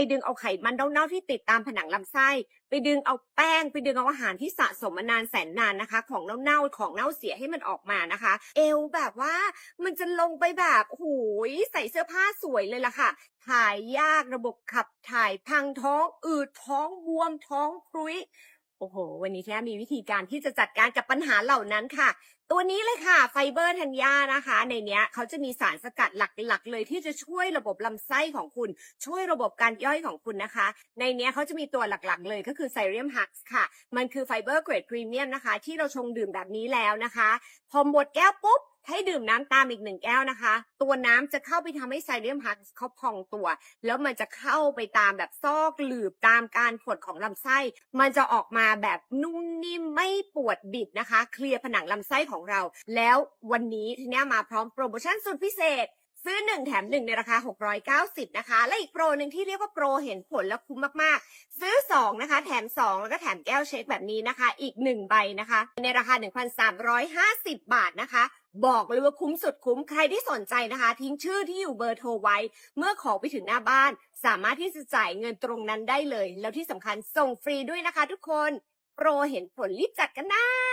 ไปดึงเอาไขมันเน่าๆที่ติดตามผนังลำไส้ ไปดึงเอาแป้ง ไปดึงเอาอาหารที่สะสมมานานแสนนานนะคะ ของเน่าๆของเน่าเสียให้มันออกมานะคะ เอวแบบว่ามันจะลงไปแบบหูยใส่เสื้อผ้าสวยเลยล่ะค่ะ ถ่ายยากระบบขับถ่ายพังท้องอืดท้องบวมท้องพรุย โอ้โห วันนี้แท้มีวิธีการที่จะจัดการกับปัญหาเหล่านั้นค่ะ ตัวนี้เลยค่ะ ไฟเบอร์ธัญญานะคะ ในเนี้ยเขาจะมีสารสกัดหลักๆ เลยที่จะช่วยระบบลำไส้ของคุณ ช่วยระบบการย่อยของคุณนะคะ ในเนี้ยเขาจะมีตัวหลักๆ เลยก็คือไซเรียมฮักส์ค่ะ มันคือไฟเบอร์เกรดพรีเมียมนะคะ ที่เราชงดื่มแบบนี้แล้วนะคะ พอหมดแก้วปุ๊บ ให้ดื่มน้ำตามอีกหนึ่งแก้วนะคะ ตัวน้ำจะเข้าไปทำให้ไซเดียมฮักเขาพองตัว แล้วมันจะเข้าไปตามแบบซอกหลืบตามการขดของลำไส้ มันจะออกมาแบบนุ่มนิ่มไม่ปวดบิดนะคะ เคลียร์ผนังลำไส้ของเรา แล้ววันนี้ทีนี้มาพร้อมโปรโมชั่นสุดพิเศษ 1 แถม 1 ในราคา 690 นะคะ และอีกโปรหนึ่งที่เรียกว่าโปรเห็นผลและคุ้มมากๆ ซื้อ 2 นะคะ แถม 2 แล้วก็แถมแก้วเช็คแบบนี้นะคะ อีก 1 ใบนะคะ ในราคา 1,350 บาทนะคะบอกเลยว่าคุ้มสุดคุ้มใครที่สนใจนะคะ ทิ้งชื่อที่อยู่เบอร์โทรไว้ เมื่อของไปถึงหน้าบ้าน สามารถที่จะจ่ายเงินตรงนั้นได้เลย แล้วที่สำคัญส่งฟรีด้วยนะคะทุกคน โปรเห็นผลรีบจัดกันนะ